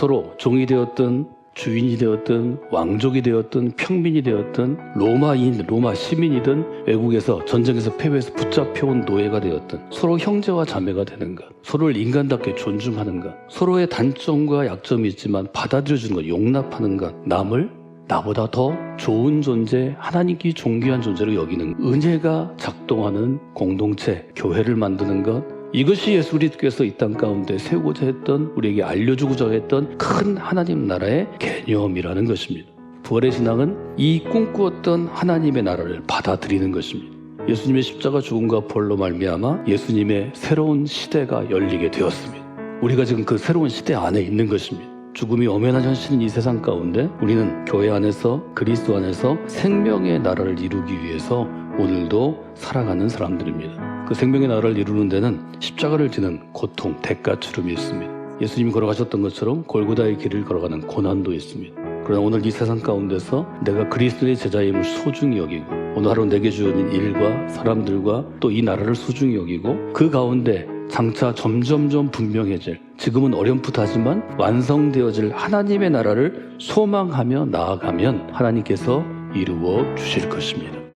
서로 종이 되었든 주인이 되었든 왕족이 되었든 평민이 되었든 로마인, 로마 시민이든 외국에서 전쟁에서 패배해서 붙잡혀온 노예가 되었든 서로 형제와 자매가 되는가 서로를 인간답게 존중하는가 서로의 단점과 약점이 있지만 받아들여주는 것, 용납하는가 남을 나보다 더 좋은 존재, 하나님께 존귀한 존재로 여기는 은혜가 작동하는 공동체, 교회를 만드는 것, 이것이 예수 그리스도께서 이 땅 가운데 세우고자 했던 우리에게 알려주고자 했던 큰 하나님 나라의 개념이라는 것입니다. 부활의 신앙은 이 꿈꾸었던 하나님의 나라를 받아들이는 것입니다. 예수님의 십자가 죽음과 벌로 말미암아 예수님의 새로운 시대가 열리게 되었습니다. 우리가 지금 그 새로운 시대 안에 있는 것입니다. 죽음이 엄연한 현실인 이 세상 가운데 우리는 교회 안에서 그리스도 안에서 생명의 나라를 이루기 위해서 오늘도 살아가는 사람들입니다. 그 생명의 나라를 이루는 데는 십자가를 지는 고통, 대가 치름이 있습니다. 예수님이 걸어가셨던 것처럼 골고다의 길을 걸어가는 고난도 있습니다. 그러나 오늘 이 세상 가운데서 내가 그리스도의 제자임을 소중히 여기고 오늘 하루 내게 주어진 일과 사람들과 또 이 나라를 소중히 여기고 그 가운데 장차 점점점 분명해질 지금은 어렴풋하지만 완성되어질 하나님의 나라를 소망하며 나아가면 하나님께서 이루어 주실 것입니다.